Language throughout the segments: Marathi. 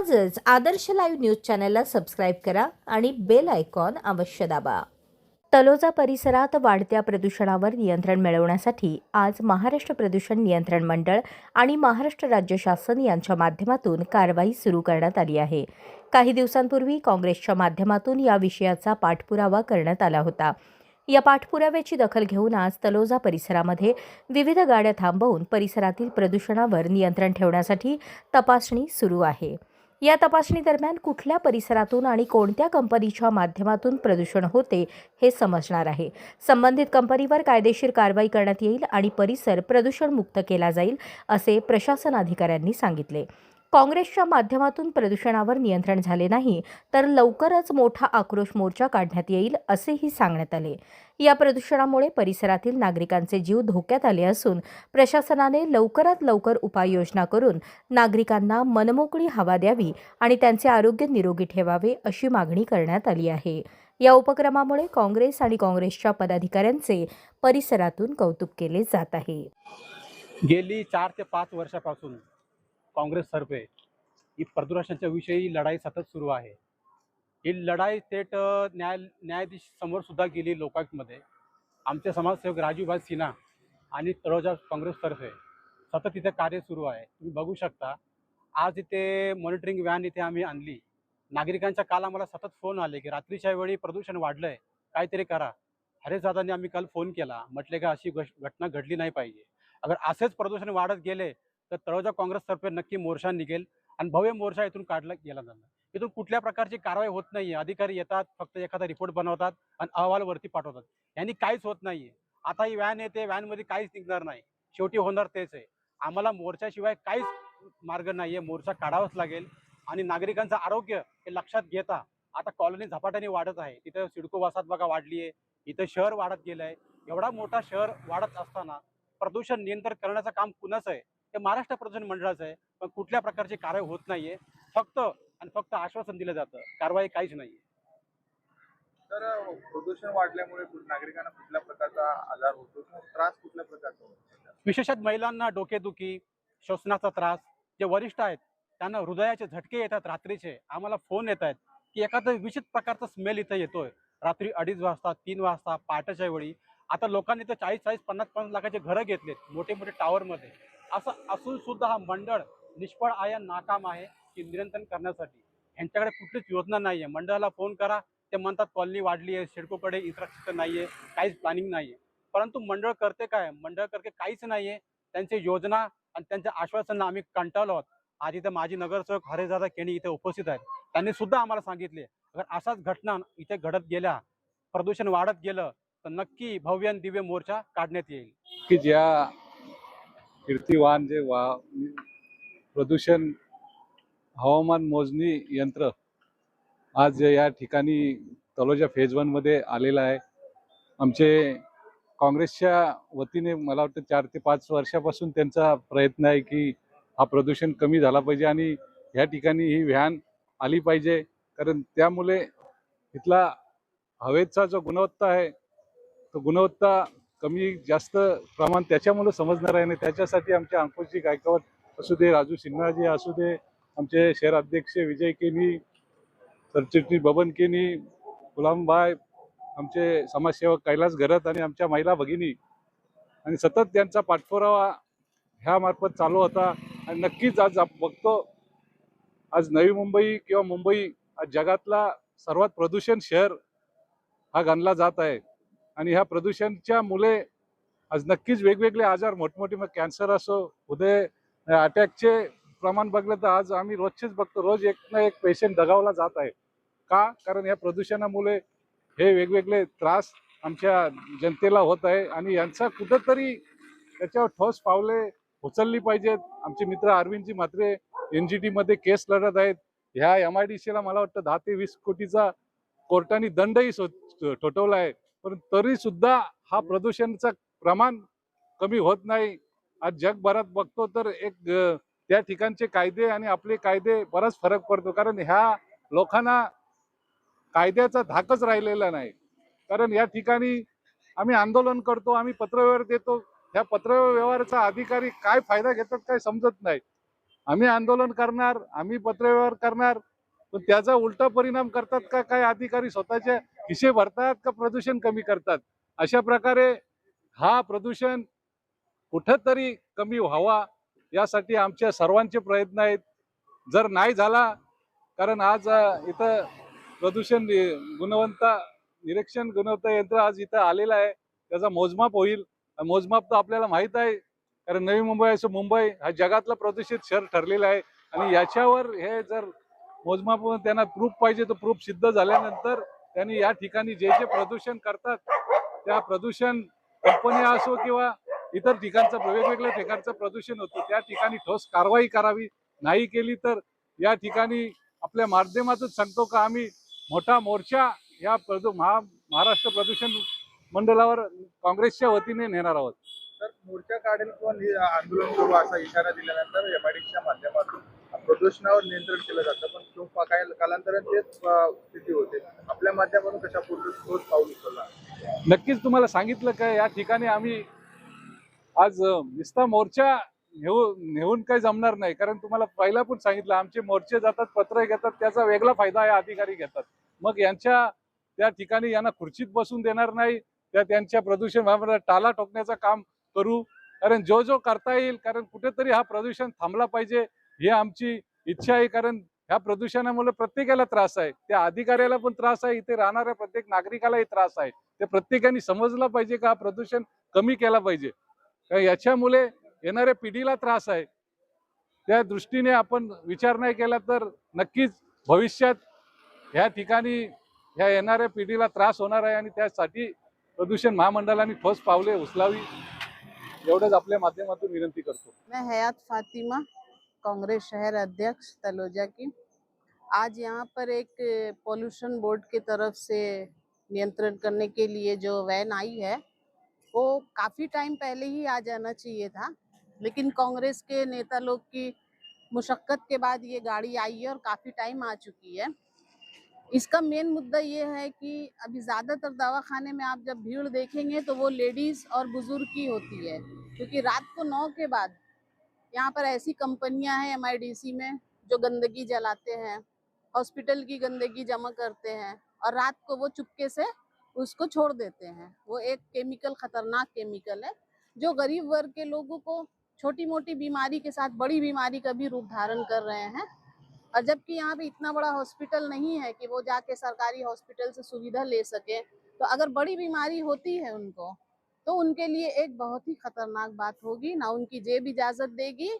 आजच आदर्श लाईव्ह न्यूज चॅनलला सबस्क्राईब करा आणि बेल आयकॉन अवश्य दाबा. तलोजा परिसरात वाढत्या प्रदूषणावर नियंत्रण मिळवण्यासाठी आज महाराष्ट्र प्रदूषण नियंत्रण मंडळ आणि महाराष्ट्र राज्य शासन यांच्या माध्यमातून कारवाई सुरू करण्यात आली आहे. काही दिवसांपूर्वी काँग्रेसच्या माध्यमातून या विषयाचा पाठपुरावा करण्यात आला होता. या पाठपुराव्याची दखल घेऊन आज तलोजा परिसरामध्ये विविध गाड्या थांबवून परिसरातील प्रदूषणावर नियंत्रण ठेवण्यासाठी तपासणी सुरू आहे. या तपासणी दरम्यान कुठल्या परिसरातून आणि कोणत्या कंपनीच्या माध्यमातून प्रदूषण होते हे समजणार आहे. संबंधित कंपनीवर कायदेशीर कारवाई करण्यात येईल आणि परिसर प्रदूषणमुक्त केला जाईल असे प्रशासन अधिकाऱ्यांनी सांगितले. काँग्रेसच्या माध्यमातून प्रदूषणावर नियंत्रण झाले नाही तर लवकरच मोठा आक्रोश मोर्चा काढण्यात येईल असेही सांगण्यात आले. या प्रदूषणामुळे परिसरातील नागरिकांचे जीव धोक्यात आले असून प्रशासनाने लवकरात लवकर उपाययोजना करून नागरिकांना मनमोकळी हवा द्यावी आणि त्यांचे आरोग्य निरोगी ठेवावे अशी मागणी करण्यात आली आहे. या उपक्रमामुळे काँग्रेस आणि काँग्रेसच्या पदाधिकाऱ्यांचे परिसरातून कौतुक केले जात आहे. गेली चार ते पाच वर्षापासून काँग्रेसतर्फे ही प्रदूषणाच्या विषयी लढाई सतत सुरू आहे. ही लढाई थेट न्याय न्यायाधीश समोर सुद्धा गेली लोकांमध्ये. आमचे समाजसेवक राजूभाई सिन्हा आणि तळोजा काँग्रेसतर्फे सतत इथे कार्य सुरू आहे. तुम्ही बघू शकता आज इथे मॉनिटरिंग व्हॅन इथे आम्ही आणली. नागरिकांच्या काल आम्हाला सतत फोन आले की रात्रीच्या वेळी प्रदूषण वाढलंय काहीतरी करा. हरेशदादांनी आम्ही काल फोन केला म्हटले का अशी घटना घडली नाही पाहिजे. अगर असेच प्रदूषण वाढत गेले तर तळोजा काँग्रेसतर्फे नक्की मोर्चा निघेल आणि भव्य मोर्चा इथून काढला गेला जाणार. इथून कुठल्या प्रकारची कारवाई होत नाहीये. अधिकारी येतात फक्त एखादा रिपोर्ट बनवतात आणि अहवालवरती पाठवतात. यांनी काहीच होत नाहीये. आता ही व्हॅन येते व्हॅनमध्ये काहीच निघणार नाही. शेवटी होणार तेच आहे. आम्हाला मोर्चाशिवाय काहीच मार्ग नाहीये. मोर्चा काढावाच लागेल आणि नागरिकांचं आरोग्य हे लक्षात घेता आता कॉलनी झपाट्याने वाढत आहे. तिथं सिडको वासात बघा वाढली आहे इथं शहर वाढत गेलं आहे एवढा मोठा शहर वाढत असताना प्रदूषण नियंत्रण करण्याचं काम कुणाचं आहे? ते महाराष्ट्र प्रदूषण मंडळाचं आहे पण कुठल्या प्रकारची कारवाई होत नाहीये. फक्त आणि फक्त आश्वासन दिलं जातं. कारवाई काहीच नाहीये. तर प्रदूषण वाढल्यामुळे नागरिकांना कुठल्या प्रकारचा आजार होतो त्रास कुठल्या प्रकारचा होतो? विशेषतः महिलांना डोकेदुखी श्वसनाचा त्रास जे वरिष्ठ आहेत त्यांना हृदयाचे झटके येतात रात्रीचे. आम्हाला फोन येत आहेत की एखादा विचित्र प्रकारचा स्मेल इथं येतोय. रात्री अडीच वाजता तीन वाजता पहाटेच्या वेळी. आता लोकांनी तर चाळीस चाळीस पन्नास पन्नास लाखाचे घरं घेतलेत मोठे मोठे टॉवरमध्ये असं असून सुद्धा हा मंडळ निष्फळ आहे नाकाम आहे की नियंत्रण करण्यासाठी. यांच्याकडे कुठलीच योजना नाही आहे मंडळाला फोन करा. ते म्हणतात कॉलनी वाढली आहे. सिडकोकडे इन्फ्रास्ट्रक्चर नाही आहे काहीच प्लॅनिंग नाही आहे परंतु मंडळ करते काय? मंडळ करते काहीच नाही आहे त्यांची योजना आणि त्यांच्या आश्वासनांना आम्ही कंटाळलो आहोत. आज इथे माजी नगरसेवक हरेदादा केणी इथे उपस्थित आहेत. त्यांनी सुद्धा आम्हाला सांगितले अगर अशाच घटना इथे घडत गेल्या प्रदूषण वाढत गेलं तर नक्की भव्य दिव्य मोर्चा काढण्यात येईल. की ज्या कीर्तिवान जे वा प्रदूषण हवामान मोजणी यंत्र आज या ठिकाणी तलोजा फेज वनमध्ये आलेलं आहे. आमचे काँग्रेसच्या वतीने मला वाटतं चार ते पाच वर्षापासून त्यांचा प्रयत्न आहे की हा प्रदूषण कमी झाला पाहिजे आणि ह्या ठिकाणी ही व्हॅन आली पाहिजे. कारण त्यामुळे इथला हवेचा जो गुणवत्ता आहे तो गुणवत्ता कमी जास्त प्रमाण त्याच्यामुळे समजणार आहे आणि त्याच्यासाठी आमचे अंकुशजी गायकवाड असू दे राजू सिन्हाजी असू दे आमचे शहर अध्यक्ष विजय केनी सरचिटणीस बबन केनी गुलामबाय आमचे समाजसेवक कैलास घरत आणि आमच्या महिला भगिनी. आणि सतत त्यांचा पाठपुरावा ह्यामार्फत चालू होता आणि नक्कीच आज आपण बघतो आज नवी मुंबई किंवा मुंबई आज जगातला सर्वात प्रदूषण शहर हा गणला जात आहे. आणि ह्या प्रदूषणच्या मुले आज नक्कीच वेगवेगळे आजार मोठमोठे मग कॅन्सर असो हृदय अटॅकचे प्रमाण बघलं तर आज आम्ही रोजचेच बघतो रोज एक ना एक पेशंट दगावला जात आहे. का? कारण या प्रदूषणामुळे हे वेगवेगळे त्रास आमच्या जनतेला होत आहे आणि यांचा कुठंतरी त्याच्यावर ठोस पावले उचलली पाहिजेत. आमचे मित्र अरविंदजी म्हात्रे एन जी टीमध्ये केस लढत आहेत. ह्या एम आय डी सीला मला वाटतं दहा ते वीस कोटीचा कोर्टाने दंडही सो- ठोठवला आहे. पण तरी सुद्धा हा प्रदूषणाचं प्रमाण कमी होत नाही. आज जगभरात बघतो तर एक त्या ठिकाणचे कायदे आणि आपले कायदे बराच फरक पडतो. कारण ह्या लोकांना कायद्याचा धाकच राहिलेला नाही. कारण या ठिकाणी आम्ही आंदोलन करतो आम्ही पत्रव्यवहार देतो. ह्या पत्रव्यवहाराचा अधिकारी काय फायदा घेतात काय समजत नाही. आम्ही आंदोलन करणार आम्ही पत्रव्यवहार करणार पण त्याचा उलटा परिणाम करतात का काय अधिकारी स्वतःचे खिशे भरतात का प्रदूषण कमी करतात? अशा प्रकारे हा प्रदूषण कुठंतरी कमी व्हावा यासाठी आमच्या सर्वांचे प्रयत्न आहेत. जर नाही झाला कारण आज इथं प्रदूषण गुणवंता गुणवत्ता निरीक्षण गुणवत्ता यंत्र आज इथं आलेलं आहे. त्याचा मोजमाप होईल. मोजमाप तर आपल्याला माहीत आहे. कारण नवी मुंबई असं मुंबई हा जगातला प्रदूषित शहर ठरलेला आहे. आणि याच्यावर हे जर मोजमाप त्यांना प्रूफ पाहिजे तर प्रूफ सिद्ध झाल्यानंतर त्यांनी या ठिकाणी जे जे प्रदूषण करतात त्या प्रदूषण कंपन्या असो किंवा इतर ठिकाणचं वेगवेगळ्या ठिकाणचं प्रदूषण होतं त्या ठिकाणी ठोस कारवाई करावी नाही केली तर या ठिकाणी आपल्या माध्यमातून सांगतो का आम्ही मोठा मोर्चा या प्रदू महा महाराष्ट्र प्रदूषण मंडळावर काँग्रेसच्या वतीने नेणार आहोत. तर मोर्चा काढेल किंवा आंदोलन करू असा इशारा दिल्यानंतर एमआयडीच्या माध्यमातून प्रदूषणावर नियंत्रण केलं जातं पण तो पा- काय तेच स्थिती होते. आपल्या माध्यमातून कशा पूर्ण पाऊल उचलला? नक्कीच तुम्हाला सांगितलं काय या ठिकाणी आम्ही आज निस्ता मोर्चा नेऊ नेऊन काही जमणार नाही. कारण तुम्हाला पहिला पण सांगितलं आमचे मोर्चे जातात पत्र घेतात त्याचा वेगळा फायदा या अधिकारी घेतात. मग यांच्या त्या ठिकाणी यांना खुर्चीत बसून देणार नाही त्या त्यांच्या प्रदूषण टाला टोकण्याचं काम करू. कारण जो जो करता येईल कारण कुठेतरी हा प्रदूषण थांबला पाहिजे. ही आमची इच्छा आहे कारण ह्या प्रदूषणामुळे प्रत्येकाला त्रास आहे. त्या अधिकाऱ्याला पण त्रास आहे इथे राहणाऱ्या प्रत्येक नागरिकालाही त्रास आहे. ते प्रत्येकाने समजलं पाहिजे का हा प्रदूषण कमी केला पाहिजे. याच्यामुळे येणाऱ्या पिढीला त्रास आहे. त्या दृष्टीने आपण विचार नाही केला तर नक्कीच भविष्यात ह्या ठिकाणी ह्या येणाऱ्या पिढीला त्रास होणार आहे आणि त्यासाठी प्रदूषण महामंडळाने ठोस पावले उचलावी. एवढंच आपल्या माध्यमातून विनंती करतो. मैं हयात फातिमा. कांग्रेस शहर अध्यक्ष तलोजा की। आज यहाँ पर एक पोल्यूशन बोर्ड की तरफ़ से नियंत्रण करने के लिए जो वैन आई है, वो काफ़ी टाइम पहले ही आ जाना चाहिए था। लेकिन कांग्रेस के नेता लोग की मुशक्क़त के बाद ये गाड़ी आई है और काफ़ी टाइम आ चुकी है। इसका मेन मुद्दा ये है कि अभी ज़्यादातर दवाखाने में आप जब भीड़ देखेंगे तो वो लेडीज़ और बुज़ुर्ग की होती है, क्योंकि रात को नौ के बाद यहाँ पर ऐसी कंपनियाँ हैं एमआईडीसी में, जो गंदगी जलाते हैं, हॉस्पिटल की गंदगी जमा करते हैं और रात को वो चुपके से उसको छोड़ देते हैं। वो एक केमिकल, खतरनाक केमिकल है, जो गरीब वर्ग के लोगों को छोटी मोटी बीमारी के साथ बड़ी बीमारी का भी रूप धारण कर रहे हैं और जबकि यहाँ पे इतना बड़ा हॉस्पिटल नहीं है कि वो जाके सरकारी हॉस्पिटल से सुविधा ले सके तो अगर बड़ी बीमारी होती है उनको तो उनके लिए एक बहुत ही खतरनाक बात होगी। ना उनकी जेब इजाजत देगी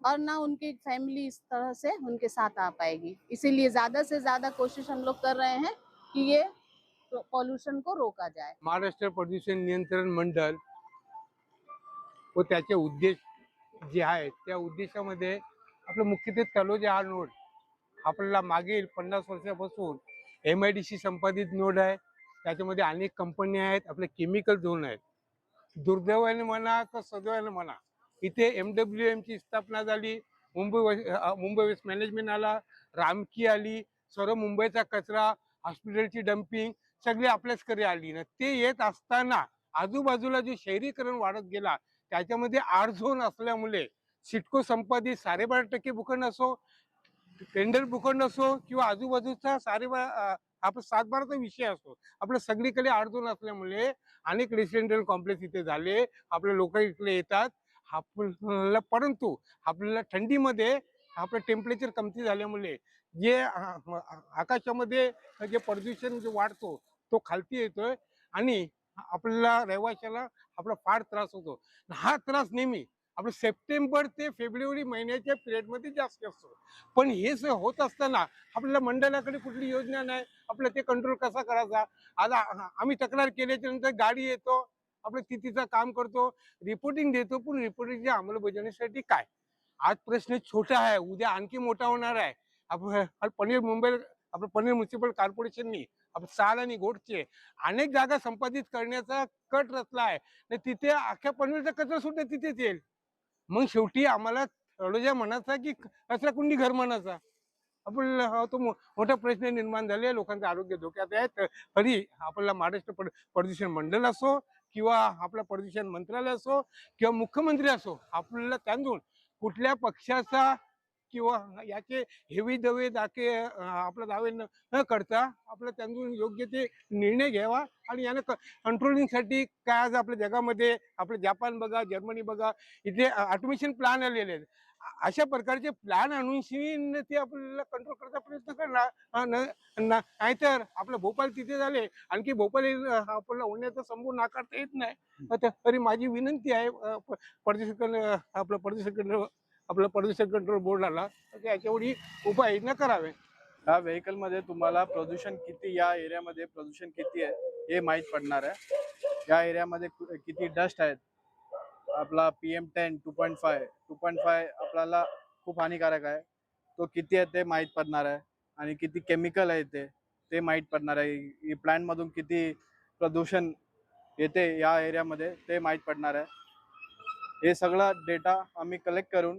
और ना उनकी फैमिली इस तरह से उनके साथ आ पाएगी। इसीलिए ज्यादा से ज्यादा कोशिश हम लोग कर रहे हैं कि ये पॉल्यूशन को रोका जाए। महाराष्ट्र प्रदूषण नियंत्रण मंडळ व त्याचे उद्देश जे आहेत त्या उद्देशामध्ये आपलं मुख्यत्वे तलोजा हा नोड आपल्याला मागील पन्नास वर्षापासून एम आय डी सी संपादित नोड आहे. त्याच्यामध्ये अनेक कंपन्या आहेत आपले केमिकल झोन आहेत. दुर्दैवाने म्हणा का सदैवाने म्हणा इथे एम डब्ल्यू एमची स्थापना झाली. मुंबई मुंबई वेस्ट मॅनेजमेंट आला रामकी आली सर्व मुंबईचा कचरा हॉस्पिटलची डम्पिंग सगळी आपल्याचकडे आली. ना ते येत असताना आजूबाजूला जे शहरीकरण वाढत गेला त्याच्यामध्ये आर झोन असल्यामुळे सिटको संपादित साडेबारा टक्के भूखंड असो टेंडर भूखंड असो किंवा आजूबाजूचा साडेबारा आपण सातबाराचा विषय असतो. आपलं सगळीकडे अडचण असल्यामुळे अनेक रेसिडेंटल कॉम्प्लेक्स इथे झाले. आपले लोक इकडे येतात. आपल्याला परंतु आपल्याला थंडीमध्ये आपलं टेम्परेचर कमती झाल्यामुळे जे आकाशामध्ये जे प्रदूषण जे वाढतो तो खालती येतोय आणि आपल्याला रहिवाशाला आपला फार त्रास होतो. हा त्रास नेहमी आपण सप्टेंबर ते फेब्रुवारी महिन्याच्या पिरियडमध्ये जास्त असतो. पण हे सगळं होत असताना आपल्याला मंडळाकडे कुठली योजना नाही. आपलं ते कंट्रोल कसा करायचा? आता आम्ही तक्रार केल्याच्यानंतर गाडी येतो. आपलं तिथीचं काम करतो. रिपोर्टिंग देतो. पण रिपोर्टिंगच्या अंमलबजावणीसाठी काय? आज प्रश्न छोटा आहे. उद्या आणखी मोठा होणार आहे. आपण पनीर मुंबई आपलं पनीर म्युन्सिपल कॉर्पोरेशननी आपण साल आणि गोडचे अनेक जागा संपादित करण्याचा कट रचला आहे. तिथे अख्ख्या पनवेलचा कचरा सुद्धा तिथेच येईल. मग शेवटी आम्हाला तळोजा म्हणायचा की कचरा कुंडी घर म्हणायचा आपण तो मो- मोठा प्रश्न निर्माण झाले लोकांचं आरोग्य धोक्यात आहे. तर तरी आपल्याला महाराष्ट्र प्रदूषण मंडळ असो किंवा आपला प्रदूषण मंत्रालय असो किंवा मुख्यमंत्री असो आपल्याला त्यांतून कुठल्या पक्षाचा किंवा याचे हेवी दवे दाके आपलं दावे न करता आपलं त्यांतून योग्य ते निर्णय घ्यावा आणि यानं कंट्रोलिंगसाठी काय आज आपल्या जगामध्ये आपलं जापान बघा जर्मनी बघा इथे ऑटोमेशन प्लान आलेले आहेत. अशा प्रकारचे प्लॅन आणून ते आपल्याला कंट्रोल करण्याचा प्रयत्न करणार नाहीतर आपलं भोपाळ तिथे झाले आणखी अं, आपल्याला होण्याचा संभव नाकारता येत नाही. तर माझी विनंती आहे अं, प- प्रदूषण कंट्रोल- आपलं प्रदूषण कंट्रोल बोर्ड आला तर याच्यावर उपाययोजना करावे? ह्या व्हेकलमध्ये तुम्हाला प्रदूषण किती या एरियामध्ये प्रदूषण किती आहे हे माहीत पडणार आहे. या एरियामध्ये किती डस्ट आहेत? आपला P M ten two point five two point five आपल्याला खूप हानिकारक आहे. तो किती आहे ते माहीत पडणार आहे. आणि किती केमिकल आहे ते ते माहीत पडणार आहे. ही प्लॅनमधून किती प्रदूषण येते या एरियामध्ये ते माहीत पडणार आहे. हे सगळा डेटा आम्ही कलेक्ट करून